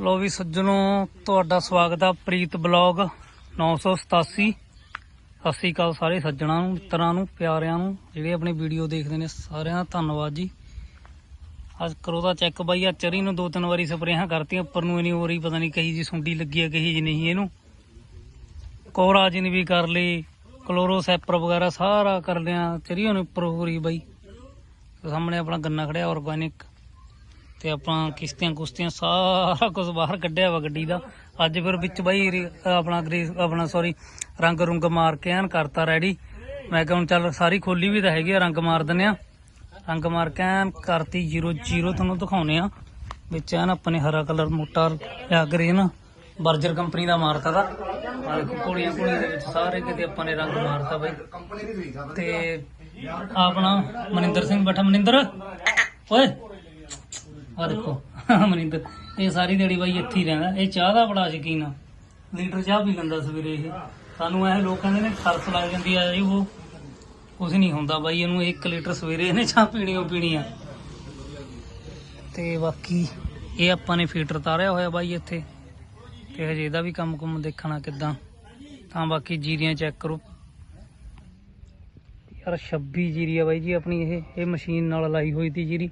ਲੋ ਵੀ ਸੱਜਣੋ, ਤੁਹਾਡਾ ਸਵਾਗਤ ਆ ਪ੍ਰੀਤ ਬਲੌਗ 987 ਸਤਿ ਸ੍ਰੀ ਅਕਾਲ ਸਾਰੇ ਸੱਜਣਾਂ ਨੂੰ, ਮਿੱਤਰਾਂ ਨੂੰ, ਪਿਆਰਿਆਂ ਨੂੰ, ਜਿਹੜੇ ਆਪਣੀ ਵੀਡੀਓ ਦੇਖਦੇ ਨੇ ਸਾਰਿਆਂ ਦਾ ਧੰਨਵਾਦ ਜੀ। ਅੱਜ ਕਰੋ ਦਾ ਚੈੱਕ ਬਾਈ, ਆ ਚਰੀ ਨੂੰ ਦੋ ਤਿੰਨ ਵਾਰੀ ਸਪਰੇਹਾਂ ਕਰਤੀਆਂ, ਉੱਪਰ ਨੂੰ ਇਨੀ ਹੋਰੀ ਪਤਾ ਨਹੀਂ ਕਹੀ ਜੀ ਸੁੰਡੀ ਲੱਗੀ ਆ, ਕਹੀ ਜੀ ਨਹੀਂ ਇਹਨੂੰ। ਕੋਰਾਜਿਨ ਵੀ ਕਰ ਲਈ, ਕਲੋਰੋਸੈਪਰ ਵਗੈਰਾ ਸਾਰਾ ਕਰ ਲਿਆ ਚਰੀ ਨੂੰ ਉੱਪਰ ਹੋਰੀ ਬਾਈ। ਸਾਹਮਣੇ ਆਪਣਾ ਗੰਨਾ ਖੜਿਆ ਆਰਗੈਨਿਕ ਤੇ ਆਪਾਂ ਕਿਸ਼ਤੀਆਂ ਕੁਸ਼ਤੀਆਂ ਸਾਰਾ ਕੁਝ ਬਾਹਰ ਕੱਢਿਆ ਵਾ ਗੱਡੀ ਦਾ। ਅੱਜ ਫਿਰ ਵਿੱਚ ਬਾਈ ਆਪਣਾ ਗ੍ਰੀਸ ਆਪਣਾ ਸੌਰੀ ਰੰਗ ਰੁੰਗ ਮਾਰ ਕੇ ਐਨ ਕਰਤਾ ਰੈਡੀ ਮੈਂ ਕਿਹਾ ਹੁਣ ਚੱਲ ਸਾਰੀ ਖੋਲੀ ਵੀ ਤਾਂ ਹੈਗੀ ਆ, ਰੰਗ ਮਾਰ ਦਿੰਨੇ ਆ। ਰੰਗ ਮਾਰ ਕੇ ਐਨ ਕਰਤੀ 00 ਤੁਹਾਨੂੰ ਦਿਖਾਉਨੇ ਆ। ਵਿੱਚ ਐਨ ਆਪਾਂ ਨੇ ਹਰਾ ਕਲਰ ਮੋਟਾ ਲਿਆ ਗ੍ਰੀਨ ਬਰਜਰ ਕੰਪਨੀ ਦਾ ਮਾਰਤਾ ਦਾ ਆ ਦੇਖੋ, ਕੋਲੀਆਂ ਕੋਲੀਆਂ ਦੇ ਵਿੱਚ ਸਾਰੇ ਕਿਤੇ ਆਪਾਂ ਨੇ ਰੰਗ ਮਾਰਤਾ ਬਾਈ। ਤੇ ਆਪਣਾ ਮਨਿੰਦਰ ਸਿੰਘ ਬੈਠਾ। ਮਨਿੰਦਰ, ਓਏ! ਆ ਦੇਖੋ ਮਨਿੰਦਰ ਇਹ ਸਾਰੀ ਦਿਹਾੜੀ ਬਾਈ ਇੱਥੇ ਹੀ ਰਹਿੰਦਾ। ਇਹ ਚਾਹ ਦਾ ਬੜਾ ਸ਼ਕੀਨ ਆ। ਲੀਟਰ ਚਾਹ ਪੀ ਲੈਂਦਾ ਸਵੇਰੇ ਇਹ। ਸਾਨੂੰ ਇਹ ਲੋਕ ਕਹਿੰਦੇ ਨੇ ਖਰਸ ਲੱਗ ਜਾਂਦੀ ਆ ਜੀ ਉਹ। ਕੁਝ ਨਹੀਂ ਹੁੰਦਾ ਬਾਈ, ਇਹਨੂੰ 1 ਲੀਟਰ ਸਵੇਰੇ ਇਹਨੇ ਚਾਹ ਪੀਣੀ ਓ ਪੀਣੀ ਆ। ਤੇ ਬਾਕੀ ਇਹ ਆਪਾਂ ਨੇ ਫੀਟਰ ਤਾਰਿਆ ਹੋਇਆ ਬਾਈ ਇੱਥੇ। ਤੇ ਹਜੇ ਇਹਦਾ ਵੀ ਕੰਮ ਕੁਮ ਦੇਖਣਾ ਕਿੱਦਾਂ। ਤਾਂ ਬਾਕੀ ਜੀਰੀਆਂ ਚੈੱਕ ਕਰੋ। ਯਾਰ 26 ਜੀਰੀ ਆ ਬਾਈ ਜੀ ਆਪਣੀ ਇਹ। ਇਹ ਮਸ਼ੀਨ ਨਾਲ ਲਾਈ ਹੋਈ ਤੀ ਜੀਰੀ।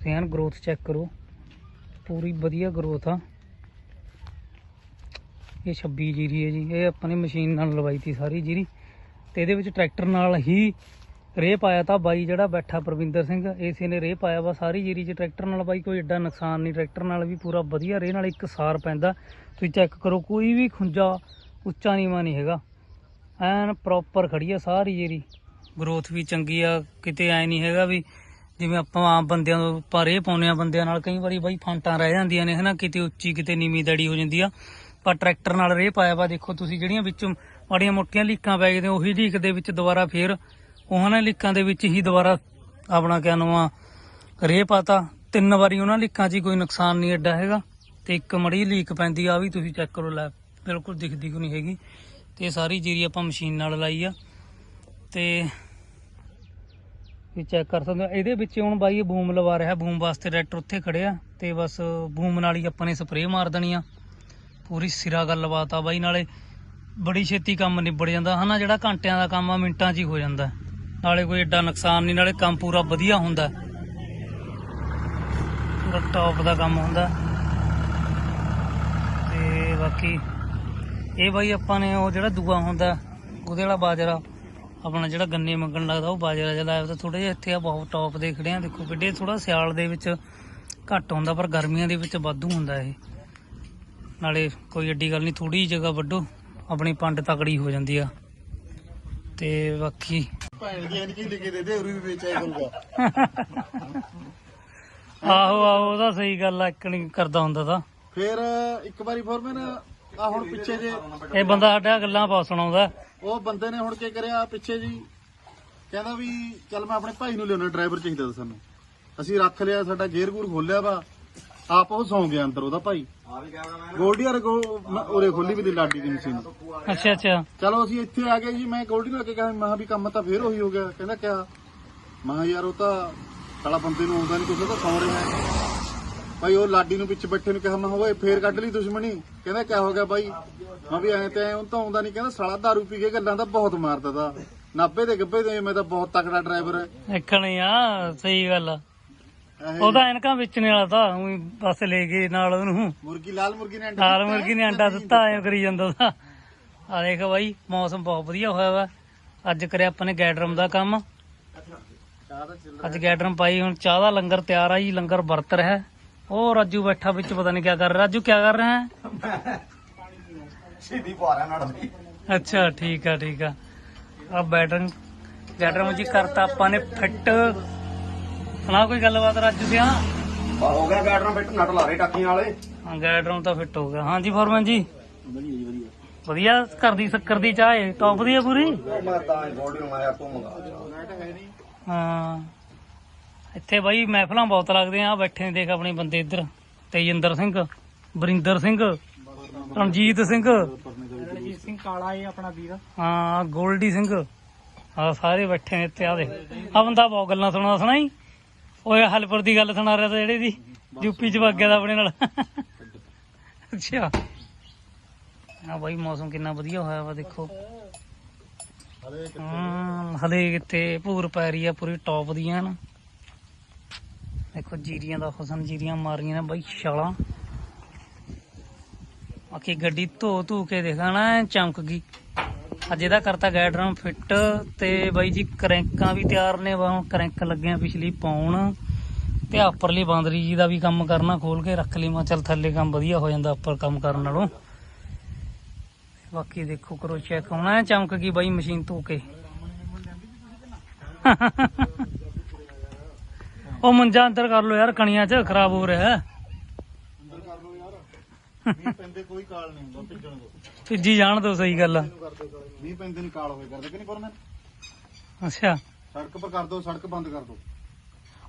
ਤੁਸੀਂ ਐਨ ਗਰੋਥ ਚੈੱਕ ਕਰੋ। ਪੂਰੀ ਵਧੀਆ ਗਰੋਥ ਆ। ਇਹ 26 ਜੀਰੀ ਹੈ ਜੀ। ਇਹ ਆਪਾਂ ਨੇ ਮਸ਼ੀਨ ਨਾਲ ਲਵਾਈ ਤੀ ਸਾਰੀ ਜੀਰੀ। ਤੇ ਇਹਦੇ ਵਿੱਚ ਟਰੈਕਟਰ ਨਾਲ ਹੀ ਰੇਹ ਪਾਇਆ ਤਾਂ ਬਾਈ ਜਿਹੜਾ ਬੈਠਾ ਪ੍ਰਵਿੰਦਰ ਸਿੰਘ। ਇਸੇ ਨੇ ਰੇਹ ਪਾਇਆ ਵਾ ਸਾਰੀ ਜੀਰੀ 'ਚ ਟਰੈਕਟਰ ਨਾਲ। ਬਾਈ ਕੋਈ ਐਡਾ ਨੁਕਸਾਨ ਨਹੀਂ। ਟਰੈਕਟਰ ਨਾਲ ਵੀ ਪੂਰਾ ਵਧੀਆ ਰੇਹ ਨਾਲ ਇੱਕ ਸਾਰ ਪੈਂਦਾ। ਤੁਸੀਂ ਚੈੱਕ ਕਰੋ, ਕੋਈ ਵੀ ਖੁੰਝਾ ਉੱਚਾ ਨੀਵਾਂ ਨਹੀਂ ਹੈਗਾ। ਐਨ ਪ੍ਰੋਪਰ ਖੜੀ ਆ ਸਾਰੀ ਜੀਰੀ। ਗਰੋਥ ਵੀ ਚੰਗੀ ਆ, ਕਿਤੇ ਐ ਨਹੀਂ ਹੈਗਾ ਵੀ ਜਿਵੇਂ ਆਪਾਂ ਆਮ ਬੰਦਿਆਂ ਤੋਂ ਆਪਾਂ ਰੇਹ ਪਾਉਂਦੇ ਆ ਬੰਦਿਆਂ ਨਾਲ ਕਈ ਵਾਰੀ ਬਾਈ ਫਾਂਟਾਂ ਰਹਿ ਜਾਂਦੀਆਂ ਨੇ, ਹਨਾ, ਕਿਤੇ ਉੱਚੀ, ਕਿਤੇ ਨੀਵੀਂ ਦੜੀ ਹੋ ਜਾਂਦੀ ਆ। ਪਰ ਟਰੈਕਟਰ ਨਾਲ ਰੇਹ ਪਾਇਆ ਵਾ, ਦੇਖੋ ਤੁਸੀਂ ਜਿਹੜੀਆਂ ਵਿੱਚੋਂ ਮਾੜੀਆਂ ਮੋਟੀਆਂ ਲੀਕਾਂ ਪੈ ਗਈਆਂ ਉਹੀ ਲੀਕ ਦੇ ਵਿੱਚ ਦੁਬਾਰਾ ਫੇਰ ਉਹਨਾਂ ਲੀਕਾਂ ਦੇ ਵਿੱਚ ਹੀ ਦੁਬਾਰਾ ਆਪਣਾ ਕਿਆ ਨਵਾਂ ਰੇਹ ਪਾਤਾ। ਤਿੰਨ ਵਾਰੀ ਉਹਨਾਂ ਲੀਕਾਂ 'ਚ ਹੀ ਕੋਈ ਨੁਕਸਾਨ ਨਹੀਂ ਐਡਾ ਹੈਗਾ ਤੇ ਇੱਕ ਮੜੀ ਲੀਕ ਪੈਂਦੀ ਆ, ਆਹ ਵੀ ਤੁਸੀਂ ਚੈੱਕ ਕਰੋ, ਲੈ, ਬਿਲਕੁਲ ਦਿਖਦੀ ਕੋਈ ਨਹੀਂ ਹੈਗੀ। ਤੇ ਇਹ ਸਾਰੀ ਜੀਰੀ ਆਪਾਂ ਮਸ਼ੀਨ ਨਾਲ ਲਾਈ ਆ। ਤੇ ਵੀ ਚੈੱਕ ਕਰ ਸਕਦੇ ਹੋ। ਇਹਦੇ ਵਿੱਚ ਹੁਣ ਬਾਈ ਇਹ ਬੂਮ ਲਵਾ ਰਿਹਾ, ਬੂਮ ਵਾਸਤੇ ਟਰੈਕਟਰ ਉੱਥੇ ਖੜਿਆ ਤੇ ਬਸ ਬੂਮ ਨਾਲ ਹੀ ਆਪਾਂ ਨੇ ਸਪਰੇਅ ਮਾਰ ਦੇਣੀ ਆ। ਪੂਰੀ ਸਿਰਾ ਗੱਲ ਆ ਬਾਈ, ਨਾਲੇ ਬੜੀ ਛੇਤੀ ਕੰਮ ਨਿਬੜ ਜਾਂਦਾ। ਹਨਾ, ਜਿਹੜਾ ਘੰਟਿਆਂ ਦਾ ਕੰਮ ਆ, ਮਿੰਟਾਂ 'ਚ ਹੀ ਹੋ ਜਾਂਦਾ। ਨਾਲੇ ਕੋਈ ਐਡਾ ਨੁਕਸਾਨ ਨਹੀਂ, ਨਾਲੇ ਕੰਮ ਪੂਰਾ ਵਧੀਆ ਹੁੰਦਾ। ਪੂਰਾ ਟੌਪ ਦਾ ਕੰਮ ਹੁੰਦਾ। ਤੇ ਬਾਕੀ ਇਹ ਬਾਈ ਆਪਾਂ ਨੇ ਉਹ ਜਿਹੜਾ ਦੂਆ ਹੁੰਦਾ, ਉਹਦੇ ਵਾਲਾ ਬਾਜਰਾ। ਆਪਣਾ ਜਿਹੜਾ ਗੰਨੇ ਮੰਗਣ ਲੱਗਦਾ ਉਹ ਬਾਜਰਾ ਜਿਹਾ ਲਾਇਆ ਤਾਂ ਥੋੜਾ ਜਿਹਾ ਇੱਥੇ ਆ ਬਹੁਤ ਟੌਪ ਦੇ ਖੜੇ ਆ। ਦੇਖੋ ਕਿੱਡੇ ਥੋੜਾ ਸਿਆਲ ਦੇ ਵਿੱਚ ਘੱਟ ਹੁੰਦਾ ਪਰ ਗਰਮੀਆਂ ਦੇ ਵਿੱਚ ਵਾਧੂ ਹੁੰਦਾ ਇਹ। ਨਾਲੇ ਕੋਈ ਏਡੀ ਗੱਲ ਨਹੀਂ ਥੋੜੀ ਜਗ੍ਹਾ ਵੱਡੋ ਆਪਣੀ ਪੰਡ ਤਕੜੀ ਹੋ ਜਾਂਦੀ ਆ। ਤੇ ਬਾਕੀ ਭੈਣ ਦੀ ਐਨਕੀ ਲਿਖੇ ਦੇ ਦੇ ਉਰੀ ਵੀ ਵੇਚਿਆ ਕਰੂਗਾ ਆਹੋ ਆਹੋ ਉਹਦਾ ਸਹੀ ਗੱਲ ਆ ਇੱਕ ਨਹੀਂ ਕਰਦਾ ਹੁੰਦਾ ਤਾਂ। ਫਿਰ ਇੱਕ ਵਾਰੀ ਫੋਰਮੈਨ ਆ ਹੁਣ ਪਿੱਛੇ ਜੇ ਇਹ ਬੰਦਾ ਸਾਡਾ ਗੱਲਾਂ ਬਹੁਤ ਸੁਣਾਉਂਦਾ। ਉਹ ਬੰਦੇ ਨੇ ਹੁਣ ਕੀ ਕਰਿਆ ਪਿੱਛੇ ਜੀ ਕਹਿੰਦਾ ਵੀ ਚੱਲ ਮੈਂ ਆਪਣੇ ਭਾਈ ਨੂੰ ਲਿਆਉਣਾ ਡਰਾਈਵਰ ਚਾਹੀਦਾ ਤਾ ਸਾਨੂੰ। ਅਸੀਂ ਰੱਖ ਲਿਆ ਸਾਡਾ ਗੇਅਰ ਗੂਰ ਖੋਲਿਆ ਵਾ ਆਪ ਉਹ ਸੌਂ ਗਿਆ ਅੰਦਰ ਉਹਦਾ ਭਾਈ। ਗੋਲਡੀ ਯਾਰ ਉਰੇ ਖੋਲੀ ਵੀ ਦੀ ਲਾਡੀ ਦੀ ਮਸ਼ੀਨ। ਅੱਛਾ ਅੱਛਾ। ਚਲੋ ਅਸੀਂ ਇੱਥੇ ਆ ਗਏ ਜੀ ਮੈਂ ਗੋਲਡੀ ਨੂੰ ਕੇ ਕਿਹਾ ਮੈਂ ਕਿਹਾ ਵੀ ਕੰਮ ਤਾਂ ਫੇਰ ਉਹੀ ਹੋ ਗਿਆ। ਕਹਿੰਦਾ ਕਿਆ? ਮੈਂ ਕਿਹਾ ਯਾਰ ਉਹ ਤਾਂ ਸਾਲਾ ਬੰਦੇ ਨੂੰ ਆਉਂਦਾ ਨਹੀਂ ਕੁਛ ਉਹ ਤਾਂ ਸੌਂ ਰਿਹਾ। ਹੈ ਭਾਈ ਉਹ ਲਾਡੀ ਨੂੰ ਵਿੱਚ ਬੈਠੇ ਨੂੰ ਕਿਹਾ ਮੈਂ ਓਏ ਫੇਰ ਕੱਢ ਲਈ ਦੁਸ਼ਮਣੀ। ਕਹਿੰਦਾ ਕਿਆ ਹੋ ਗਿਆ ਬਾਈ? ਮੈਂ ਵੀ ਐਂ ਤੇ ਐਂ ਉਹ ਤਾਂ ਆਉਂਦਾ ਨਹੀਂ ਕਹਿੰਦਾ ਸਾਲਾ ਦਾਰੂ ਪੀ ਕੇ ਗੱਲਾਂ ਤਾਂ ਬਹੁਤ ਮਾਰਦਾ ਤਾ। ਨਾਭੇ ਦੇ ਗੱਬੇ ਦੇ ਮੈਂ ਤਾਂ ਬਹੁਤ ਤਕੜਾ ਡਰਾਈਵਰ ਹੈ ਦੇਖਣੀ ਆ ਸਹੀ ਗੱਲ ਆ। ਉਹਦਾ ਐਨਕਾਂ ਵੇਚਣੇ ਵਾਲਾ ਤਾਂ ਉਹੀ ਬਸ ਲੈ ਗਏ ਨਾਲ ਉਹਨੂੰ। ਮੁਰਗੀ ਲਾਲ ਮੁਰਗੀ ਨੇ ਅੰਡਾ ਦਿੱਤਾ ਮੁਰਗੀ ਨੇ ਅੰਡਾ ਦਿੱਤਾ ਐਂ ਕਰੀ ਜਾਂਦਾ ਉਹਦਾ ਆ ਦੇਖ ਬਾਈ ਮੌਸਮ ਬਹੁਤ ਵਧੀਆ ਹੋਇਆ ਵਾ। ਅੱਜ ਕਰਿਆ ਆਪਾਂ ਨੇ ਗੈਡਰਮ ਦਾ ਕੰਮ। ਅੱਜ ਗੈਡਰਮ ਪਾਈ ਹੁਣ ਚਾਹ ਦਾ ਲੰਗਰ ਤਿਆਰ ਆ ਜੀ ਲੰਗਰ ਵਰਤ ਰਿਹਾ। ਉਹ ਰਾਜੂ ਬੈਠਾ ਵਿੱਚ ਪਤਾ ਨਹੀਂ ਕੀ ਕਰ ਰਿਹਾ। ਰਾਜੂ ਕੀ ਕਰ ਰਿਹਾ ਹੈ? ਸਿੱਧੀ ਪਾਰਾ ਨਾਲ ਅੱਛਾ ਠੀਕ ਆ ਠੀਕ ਆ। ਆ ਬੈਟਰ ਗੈਡਰਮ ਜੀ ਕਰਤਾ ਆਪਾਂ ਨੇ ਫਿੱਟ। ਸੁਣਾ ਕੋਈ ਗੱਲਬਾਤ ਰਾਜੂ ਦੀ ਹਾਂ? ਹੋ ਗਿਆ ਗਾਰਡਨ ਬੈਠ ਨਟ ਲਾ ਰਹੇ ਟਾਕੀਆਂ ਵਾਲੇ। ਹਾਂ ਗੈਡਰਮ ਤਾਂ ਫਿੱਟ ਹੋ ਗਿਆ। ਹਾਂਜੀ ਫੋਰਮੈਨ ਜੀ ਵਧੀਆ ਜੀ? ਵਧੀਆ ਵਧੀਆ ਘਰ ਦੀ ਸ਼ੱਕਰ ਦੀ ਚਾਹ ਹੈ। ਟੌਪ ਦੀ ਹੈ ਪੂਰੀ? ਮੈਂ ਤਾਂ ਗੋਲਡੀ ਨੂੰ ਤੂੰ ਮੰਗਾ ਹਾਂ। ਇੱਥੇ ਬਾਈ ਮਹਿਫਲਾਂ ਬਹੁਤ ਲੱਗਦੀਆਂ ਆ ਬੈਠੇ ਨੇ ਦੇਖ ਆਪਣੇ ਬੰਦੇ ਇੱਧਰ ਤੇਜਿੰਦਰ ਸਿੰਘ ਬਰਿੰਦਰ ਸਿੰਘ ਰਣਜੀਤ ਸਿੰਘ। ਰਣਜੀਤ ਸਿੰਘ ਕਾਲਾ ਇਹ ਆਪਣਾ ਵੀਰ। ਹਾਂ ਗੋਲਡੀ ਸਿੰਘ ਆ ਸਾਰੇ ਬੈਠੇ ਨੇ ਇੱਥੇ ਆ ਦੇ ਆ ਬੰਦਾ ਬਹੁਤ ਗੱਲਾਂ ਸੁਣਾਉਂਦਾ ਸੁਣਾਈ ਓਏ ਹਲਪੁਰ ਦੀ ਗੱਲ ਸੁਣਾ ਰਿਹਾ ਤਾਂ ਜਿਹੜੇ ਦੀ? ਯੂਪੀ ਚ ਵਗ ਗਿਆ ਦਾ ਆਪਣੇ ਨਾਲ। ਅੱਛਾ। ਆ ਬਾਈ ਮੌਸਮ ਕਿੰਨਾ ਵਧੀਆ ਹੋਇਆ ਵਾ ਦੇਖੋ। ਹਲੇ ਹਾਂ ਹਲੇ ਕਿਤੇ ਭੂਰ ਪੈ ਰਹੀ ਆ ਪੂਰੀ ਟੌਪ ਦੀਆਂ ਨਾ। ਦੇਖੋ ਜੀਰੀਆਂ ਦਾ ਹੁਸਨ, ਜੀਰੀਆਂ ਮਾਰੀਆਂ ਨੇ ਬਾਈ ਛਾਲਾਂ। ਬਾਕੀ ਗੱਡੀ ਧੋ ਧੂ ਕੇ ਦੇਖਣਾ ਚਮਕ ਗਈ। ਅੱਜ ਇਹਦਾ ਕਰਤਾ ਗਾਈਡਰਾਂ ਫਿੱਟ ਤੇ ਬਾਈ ਜੀ ਕਰੈਂਕਾਂ ਵੀ ਤਿਆਰ ਨੇ, ਵਾ ਕਰੈਂਕ ਲੱਗਿਆ ਪਿਛਲੀ ਪਾਉਣ। ਤੇ ਆਹ ਉੱਪਰਲੀ ਬਾਂਦਰੀ ਜੀ ਦਾ ਵੀ ਕੰਮ ਕਰਨਾ ਖੋਲ ਕੇ ਰੱਖ ਲਈ, ਮੈਂ ਚੱਲ ਥੱਲੇ ਕੰਮ ਵਧੀਆ ਹੋ ਜਾਂਦਾ ਉੱਪਰ ਕੰਮ ਕਰਨ ਨਾਲੋਂ। ਬਾਕੀ ਦੇਖੋ ਕਰੋ ਚੈੱਕ ਹੋਣਾ ਚਮਕ ਗਈ ਬਾਈ ਮਸ਼ੀਨ ਧੋ ਕੇ। ਉਹ ਮੰਜਾ ਅੰਦਰ ਕਰ ਲੋ ਯਾਰ ਕਣੀਆਂ 'ਚ ਖਰਾਬ ਹੋ ਰਿਹਾ। ਹੈ। ਅੰਦਰ ਕਰ ਲਓ ਯਾਰ। ਮੀਂਹ ਪੈਂਦੇ ਕੋਈ ਕਾਲ ਨਹੀਂ ਹੁੰਦਾ ਭਿੱਜਣ ਦੋ ਭਿੱਜੀ ਜਾਣ ਦੋ ਸਹੀ ਗੱਲ ਆ। ਮੀਂਹ ਪੈਂਦੇ ਨਹੀਂ ਕਾਲ ਹੋਏ ਕਰਦੇ ਕਿ ਨਹੀਂ ਪਰ ਮੈਂ? ਅੱਛਾ। ਸੜਕ ਪਰ ਕਰ ਦੋ ਸੜਕ ਬੰਦ ਕਰ ਦੋ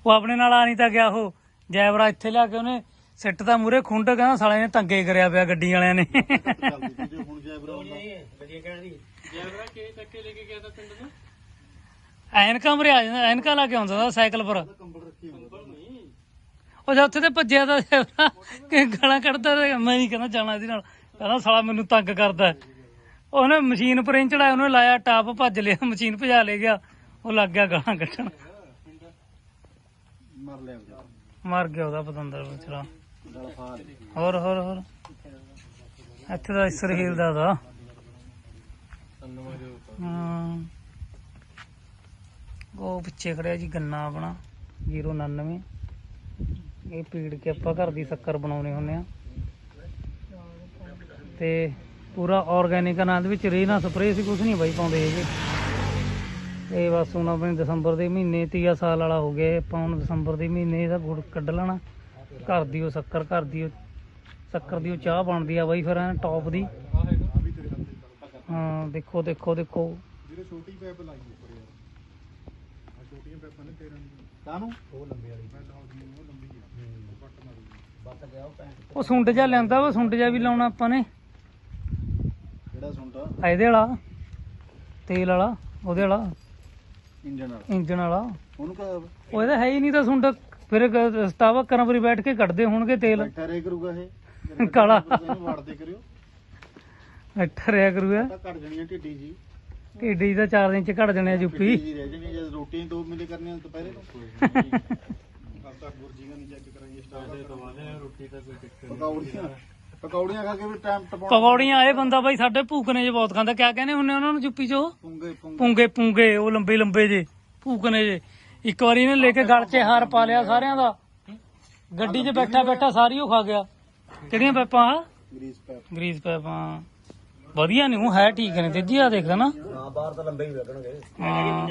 ਉਹ ਆਪਣੇ ਨਾਲ ਆ ਨਹੀਂ ਤਾਂ ਗਿਆ ਉਹ। ਜੈਵਰਾ ਇੱਥੇ ਲਿਆ ਕੇ ਉਹਨੇ ਸਿੱਟ ਤਾਂ ਮੂਰੇ ਖੁੰਡ ਕਹਿੰਦਾ ਸਾਲੇ ਨੇ ਤੰਗੇ ਕਰਿਆ ਪਿਆ ਗੱਡੀ ਵਾਲਿਆਂ ਨੇ। ਹੁਣ ਐਨਕਾਂ ਮਰੇ ਆ ਜਾਂਦਾ ਐਨਕਾਂ ਲਾ ਕੇ ਆਉਂਦਾ ਸਾਈਕਲ ਪਰ। ਉਹ ਜਦ ਉੱਥੇ ਤੇ ਭੱਜਿਆ ਤਾਂ ਕਿ ਗਾਲਾਂ ਕੱਢਦਾ ਰਿਹਾ। ਮੈਂ ਨਹੀਂ ਕਹਿੰਦਾ ਜਾਣਾ ਇਹਦੇ ਨਾਲ। ਕਹਿੰਦਾ ਸਾਲਾ ਮੈਨੂੰ ਤੰਗ ਕਰਦਾ। ਉਹਨੇ ਮਸ਼ੀਨ ਪਰ ਇੰਚ ਚੜਾਇਆ ਉਹਨੇ ਲਾਇਆ ਟਾਪ ਭੱਜ ਲਿਆ ਮਸ਼ੀਨ ਭਜਾ ਲੈ ਗਿਆ। ਉਹ ਲੱਗ ਗਿਆ ਗਾਲਾਂ ਕੱਢਣ। ਮਰ ਲਿਆ ਮਰ ਗਿਆ ਉਹਦਾ ਪਤੰਦਰ ਵਿਚਾਰਾ। ਹੋਰ ਹੋਰ ਹੋਰ। ਇੱਥੇ ਦਾ ਇਸਰ ਹੀਲਦਾ ਦਾ ਹਾਂ ਉਹ ਪਿੱਛੇ ਖੜਿਆ ਜੀ ਗੰਨਾ ਆਪਣਾ 099 ਇਹ ਪੀੜ ਕੇ ਆਪਾਂ ਘਰ ਦੀ ਸ਼ੱਕਰ ਬਣਾਉਨੇ ਹੁੰਨੇ ਆ। ਤੇ ਪੂਰਾ ਆਰਗੈਨਿਕ ਨਾਲ ਵਿੱਚ ਰੇ ਨਾ ਸਪਰੇਅ ਸੀ ਕੁਝ ਨਹੀਂ ਬਾਈ ਪਾਉਂਦੇ ਹੈਗੇ। ਇਹ ਬਸ ਹੁਣ ਆਪਣੇ ਦਸੰਬਰ ਦੇ ਮਹੀਨੇ ਤੀਆ ਸਾਲ ਵਾਲਾ ਹੋ ਗਿਆ ਇਹ ਆਪਾਂ ਹੁਣ ਦਸੰਬਰ ਦੇ ਮਹੀਨੇ ਇਹਦਾ ਗੁੜ ਕੱਢ ਲੈਣਾ। ਘਰ ਦੀ ਉਹ ਸ਼ੱਕਰ ਘਰ ਦੀ ਉਹ ਸ਼ੱਕਰ ਦੀ ਉਹ ਚਾਹ ਬਣਦੀ ਆ ਬਾਈ ਫਿਰ ਐਨ ਟੌਪ ਦੀ। ਹਾਂ ਦੇਖੋ ਦੇਖੋ ਦੇਖੋ। ਜਿਹੜੇ ਛੋਟੀ ਪੈਪ ਲਾਈ ਉੱਪਰ ਯਾਰ ਆ ਛੋਟੀਆਂ ਪੈਪਾਂ ਨੇ 13 ਕਾਹਨੂੰ? ਉਹ ਲੰਬੀ ਵਾਲੀ। ਮੈਂ ਲਾਉਂਦੀ ਉਹ ਲੰਬੀ ਉਹ ਕੱਟ ਮਾਰੀ ਬੱਤ ਗਿਆ ਉਹ ਪੈਂਟ ਉਹ ਸੁੰਡ ਜਾ ਲਿਆਂਦਾ ਵਾ ਸੁੰਡ ਜਾ ਵੀ ਲਾਉਣਾ ਆਪਾਂ ਨੇ। ਕਿਹੜਾ ਸੁਣਦਾ ਆ ਇਹਦੇ ਵਾਲਾ ਤੇਲ ਵਾਲਾ ਉਹਦੇ ਵਾਲਾ। ਇੰਜਨ ਵਾਲਾ। ਇੰਜਨ ਵਾਲਾ। ਉਹਨੂੰ ਕਹ ਉਹ ਇਹਦਾ ਹੈ ਹੀ ਨਹੀਂ ਤਾਂ ਸੁੰਡ ਫਿਰ ਸਤਾਵਾ ਕਰਨ ਵਾਰੀ ਬੈਠ ਕੇ ਕੱਢਦੇ ਹੋਣਗੇ ਤੇਲ। ਬੈਠਾ ਰੇ ਕਰੂਗਾ ਇਹ। ਕਾਲਾ। ਵੜਦੇ ਕਰਿਓ। ਇੱਥੇ ਰਿਆ ਕਰੂਗਾ। ਤਾਂ ਘਟ ਜਾਣੀ ਆ ਢਿੱਡੀ ਜੀ। ਢੀਡੀ ਦਾ 4 ਦਿਨ ਚ ਘੜ ਜਣੇ ਢਿੱਡੀ ਜੁੱਪੀ ਜੀ ਰਹਿ ਜਾਣੀ ਜਦ ਰੋਟੀਆਂ ਦੋ ਮਿਲੇ ਕਰਨੀਆਂ ਦੁਪਹਿਰੇ ਨੂੰ। ਚੈੱਕ ਕਰਾਂਗੇ ਸਟਾਰਟ ਤੋਂ ਰੋਟੀ ਤਾਂ ਕੋਈ ਪਕੌੜੀਆਂ ਪਕੌੜੀਆਂ ਖਾ ਕੇ ਵੀ ਟਾਈਮ ਟਪਾਉਣਾ ਪਕੌੜੀਆਂ ਇਹ ਬੰਦਾ ਬਾਈ ਸਾਡੇ ਭੂਕਨੇ ਜੇ ਬਹੁਤ ਖਾਂਦਾ। ਕਿਆ ਕਹਿੰਦੇ ਹੁੰਨੇ ਉਹਨਾਂ ਨੂੰ ਜੁੱਪੀ ਚ ਪੁੰਗੇ ਪੁੰਗੇ। ਉਹ ਲੰਬੇ ਲੰਬੇ ਜੇ ਭੂਕਨੇ ਜੇ। ਇੱਕ ਵਾਰੀ ਇਹਨੇ ਲੈ ਕੇ ਗਲ 'ਚ ਹਾਰ ਪਾ ਲਿਆ ਸਾਰਿਆਂ ਦਾ। ਗੱਡੀ 'ਚ ਬੈਠਾ ਬੈਠਾ ਸਾਰੀ ਉਹ ਖਾ ਗਿਆ। ਕਿਹੜੀਆਂ ਪੈਪਾਂ? ਗਰੀਸ ਪੈਪ। ਗਰੀਸ ਪੈਪਾਂ ਵਧੀਆ ਨਹੀਂ ਉਹ ਹੈ ਠੀਕ ਨੇ। ਤੇਜੀ ਆ ਦੇਖਦਾ ਨਾ। ਬਾਹਰ ਤਾਂ ਲੰਬੇ ਹੀ ਲੱਗਣਗੇ। ਹਾਂ।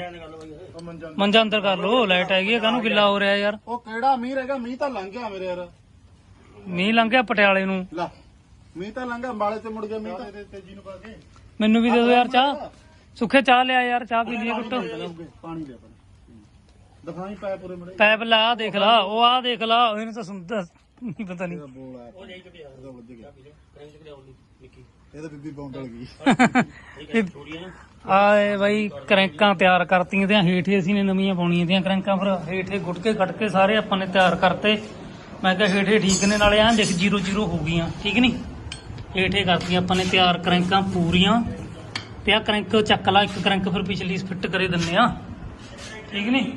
ਉਹ ਮੰਜਾ ਮੰਜਾ ਅੰਦਰ ਕਰ ਲੋ ਲਾਈਟ ਹੈਗੀ ਆ ਕਾਹਨੂੰ ਗਿੱਲਾ ਹੋ ਰਿਹਾ ਯਾਰ? ਉਹ ਕਿਹੜਾ ਮੀਂਹ ਰਹੇਗਾ ਮੀਂਹ ਤਾਂ ਲੰਘ ਗਿਆ ਮੇਰੇ ਯਾਰ। ਮੀਂਹ ਲੰਘ ਗਿਆ ਪਟਿਆਲੇ ਨੂੰ। ਲੈ ਮੀਂਹ ਤਾਂ ਲੰਘ ਗਿਆ ਅੰਬਾਲੇ ਤੇ ਮੁੜ ਗਿਆ ਮੀਂਹ ਤਾਂ ਤੇਜੀ ਨੂੰ ਪਾ ਕੇ ਮੈਨੂੰ ਵੀ ਦੇ ਦਿਓ ਯਾਰ ਚਾਹ। ਸੁੱਖੇ ਚਾਹ ਲਿਆ ਯਾਰ ਚਾਹ ਪੀ ਲਈਏ ਘੁੱਟ। ਪਾਣੀ ਦੇ ਪਾਣੀ ਦਿਖਾਈ ਪੈ ਪੂਰੇ ਮੜੇ ਪੈਪ ਲਾ ਆਹ ਦੇਖ ਲਾ ਉਹ ਆ ਦੇਖ ਲਾ ਇਹਨੂੰ ਤਾਂ ਸੁਣਦਾ ਪਤਾ ਨਹੀਂ। ਬੋਲ ਆ ਉਹ ਜਾਈ ਉਹਦਾ ਵੱਜ ਗਿਆ। ਇਹ ਤਾਂ ਬੀਬੀ ਬੌਂਦਲ ਗਈ। ਆਏ ਬਾਈ ਕਰੈਂਕਾਂ ਤਿਆਰ ਕਰਤੀਆਂ ਤੇ ਹੇਠੇ ਅਸੀਂ ਨੇ ਨਵੀਆਂ ਪਾਉਣੀਆਂ ਤੀਆਂ ਕਰੈਂਕਾਂ, ਫਿਰ ਹੇਠੇ ਗੁੱਟ ਕੱਟ ਕੇ ਸਾਰੇ ਆਪਾਂ ਨੇ ਤਿਆਰ ਕਰਤੇ। ਮੈਂ ਕਿਹਾ ਹੇਠੇ ਠੀਕ ਨੇ, ਨਾਲੇ ਐਂ ਦੇਖ 00 ਹੋ ਗਈਆਂ, ਠੀਕ ਨਹੀਂ ਹੇਠੇ ਕਰਤੀਆਂ ਆਪਾਂ ਨੇ ਤਿਆਰ ਕਰੈਂਕਾਂ ਪੂਰੀਆਂ। ਤੇ ਆ ਕਰੈਂਕ ਚੱਕ ਲਾ, ਇੱਕ ਕਰੰਕ ਫਿਰ ਪਿਛਲੀ ਫਿੱਟ ਕਰੇ ਦਿੰਨੇ ਆ। ਠੀਕ ਨਹੀਂ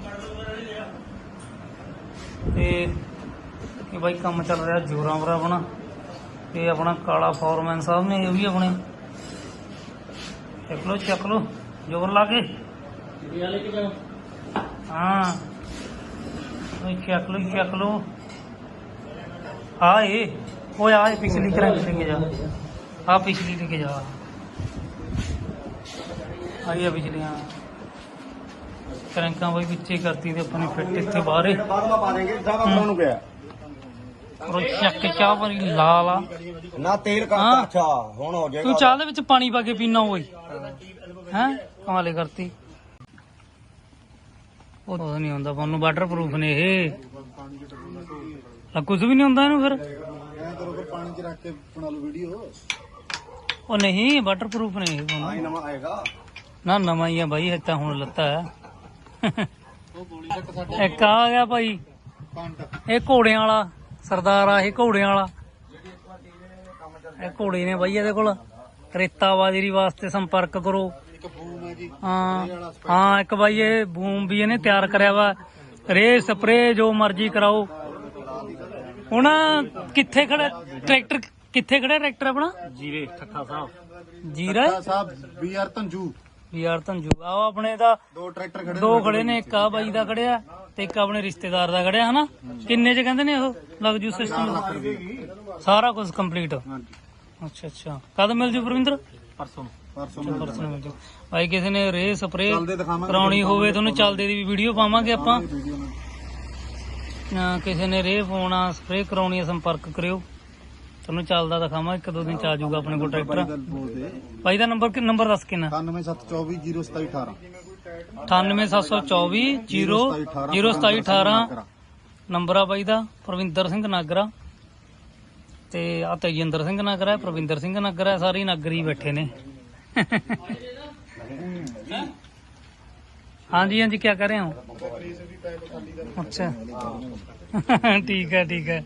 ਤੇ ਇਹ ਬਾਈ ਕੰਮ ਚੱਲ ਰਿਹਾ, ਜੋਰਾਂ ਵਰਾ ਆਪਣਾ ਇਹ ਆਪਣਾ ਕਾਲਾ ਫੋਰਮੈਨ ਸਾਹਿਬ ਨੇ ਇਹ ਵੀ ਆਪਣੇ। ਚੱਕ ਲੋ ਚੱਕ ਲੋ ਜੋਰ ਲਾ ਕੇ। ਹਾਂ? ਉਹ ਚੱਕ ਲੋ ਚੱਕ ਲੋ ਆ ਇਹ ਉਹ ਆ ਇਹ ਪਿਛਲੀ ਕਰੰਟ ਲੈ ਕੇ ਜਾ। ਆ ਪਿਛਲੀ ਲੈ ਕੇ ਜਾ ਆਈ ਆ ਪਿਛਲੀਆਂ। ਕਰੰਕਾਂ ਬਈ ਵਿੱਚੇ ਕਰਤੀ ਤੇ ਆਪਣੀ ਫਿੱਟ ਇੱਥੇ ਬਾਹਰੇ ਬਾਅਦ ਮਾ ਪਾ ਦੇਂਗੇ ਆਪਾਂ ਨੂੰ ਪਿਆ ਔਰ ਚੱਕ ਕੇ ਚਾਹ ਭਰੀ ਲਾਲ ਆ। ਨਾ ਤੇਲ ਹਾਂ। ਅੱਛਾ ਹੁਣ ਹੋ ਤੂੰ ਚਾਹ ਦੇ ਵਿੱਚ ਪਾਣੀ ਪਾ ਕੇ ਪੀਣਾ ਓਏ। ਹੈ। ਕਮਾਲੇ ਕਰਤੀ। ਉਹ ਤਾਂ ਨਹੀਂ ਹੁੰਦਾ ਸਾਨੂੰ ਵਾਟਰ ਪ੍ਰੂਫ ਨੇ ਇਹ। ਆ ਕੁਝ ਵੀ ਨਹੀਂ ਹੁੰਦਾ ਇਹਨੂੰ ਫਿਰ। ਐ ਕਰੋ ਫਿਰ ਪਾਣੀ ਚ ਰੱਖ ਕੇ ਬਣਾ ਲਓ ਵੀਡੀਓ ਉਹ ਨਹੀਂ ਵਾਟਰ ਪ੍ਰੂਫ ਨੇ ਇਹ। ਆਈ ਨਵਾਂ ਆਏਗਾ। ਨਾ ਨਵਾਂ ਹੀ ਆ ਬਾਈ ਇਹ ਤਾਂ ਹੁਣ ਲੱਤਾ ਹੈ। ਉਹ ਗੋਲੀ ਚੱਕ ਸਾਡੇ ਇੱਕ ਆ ਗਿਆ ਭਾਈ। ਪੰਟ ਇਹ ਘੋੜਿਆਂ ਵਾਲਾ। ਸਰਦਾਰ ਆ ਇਹ ਘੋੜਿਆਂ ਵਾਲਾ। ਇਹ ਘੋੜੇ ਨੇ ਬਾਈ ਇਹਦੇ ਕੋਲ। ਰੇਤਾ ਬਾਜਰੀ ਵਾਸਤੇ ਸੰਪਰਕ ਕਰੋ। ਇੱਕ ਬੂਮ ਹੈ ਜੀ ਹਾਂ ਹਾਂ ਇੱਕ ਬਾਈ ਇਹ ਬੂਮ ਵੀ ਇਹਨੇ ਤਿਆਰ ਕਰਿਆ ਵਾ। ਰੇ ਸਪਰੇ ਜੋ ਮਰਜ਼ੀ ਕਰਾਓ। ਹੁਣ ਕਿੱਥੇ ਖੜਾ ਟਰੈਕਟਰ ਕਿੱਥੇ ਖੜਾ ਟਰੈਕਟਰ ਆਪਣਾ? ਜੀਰੇ ਠੱਠਾ ਸਾਹਿਬ। ਜੀਰਾ ਸਾਹਿਬ ਬੀ ਆਰ ਧੰਜੂ। ਯਾਰ ਧੰਜੂ। ਆਹ ਆਪਣੇ ਦਾ ਦੋ ਟਰੈਕਟਰ ਖੜੇ ਦੋ ਖੜੇ ਨੇ ਇੱਕ ਆ ਬਾਈ ਦਾ ਖੜਿਆ। ਤੇ ਇੱਕ ਆਪਣੇ ਰਿਸ਼ਤੇਦਾਰ ਦਾ ਖੜਿਆ ਹਨਾ? ਕਿੰਨੇ ਚ ਕਹਿੰਦੇ ਨੇ ਉਹ ਲੱਗ ਜੂ ਸਿਸਟਮ ਸਾਰਾ ਕੁਝ ਕੰਪਲੀਟ ਹਾਂਜੀ। ਅੱਛਾ ਅੱਛਾ। ਕਦ ਮਿਲ ਜੂ ਪ੍ਰਵਿੰਦਰ? ਪਰਸੋਂ। ਪਰਸੋਂ ਪਰਸਨ ਮਿਲ ਜੂ। ਭਾਈ ਕਿਸੇ ਨੇ ਰੇ ਸਪਰੇ ਕਰਾਉਣੀ ਹੋਵੇ ਤੁਹਾਨੂੰ ਚੱਲਦੇ ਦੀ ਵੀ ਵੀਡੀਓ ਪਾਵਾਂਗੇ ਆਪਾਂ। ਕਿਸੇ ਨੇ ਰੇ ਫੋਨਾ ਸਪਰੇ ਕਰਾਉਣੀ ਹੈ ਸੰਪਰਕ ਕਰਿਓ। ਤੁਹਾਨੂੰ ਚੱਲਦਾ ਦਿਖਾਵਾਂ ਇੱਕ ਦੋ ਦਿਨ ਚ ਆ ਜਾਊਗਾ ਆਪਣੇ ਕੋਲ ਟਰੈਕਟਰ। ਭਾਈ ਦਾ ਨੰਬਰ ਕਿ ਨੰਬਰ ਦੱਸ ਕਿੰਨਾ? 9772402718 98724 ਨੰਬਰ ਆ ਬਾਈ ਦਾ, ਪ੍ਰਵਿੰਦਰ ਸਿੰਘ ਨਾਗਰਾ। ਤੇ ਆ ਤੇਜਿੰਦਰ ਸਿੰਘ ਨਾਗਰਾ ਹੈ, ਪ੍ਰਵਿੰਦਰ ਸਿੰਘ ਨਾਗਰਾ ਹੈ, ਸਾਰੇ ਹੀ ਨਾਗਰ ਹੀ ਬੈਠੇ ਨੇ। ਹਾਂਜੀ ਹਾਂਜੀ ਕੀ ਕਰ ਰਹੇ ਹੋ? ਅੱਛਾ। ਠੀਕ ਹੈ ਠੀਕ ਹੈ।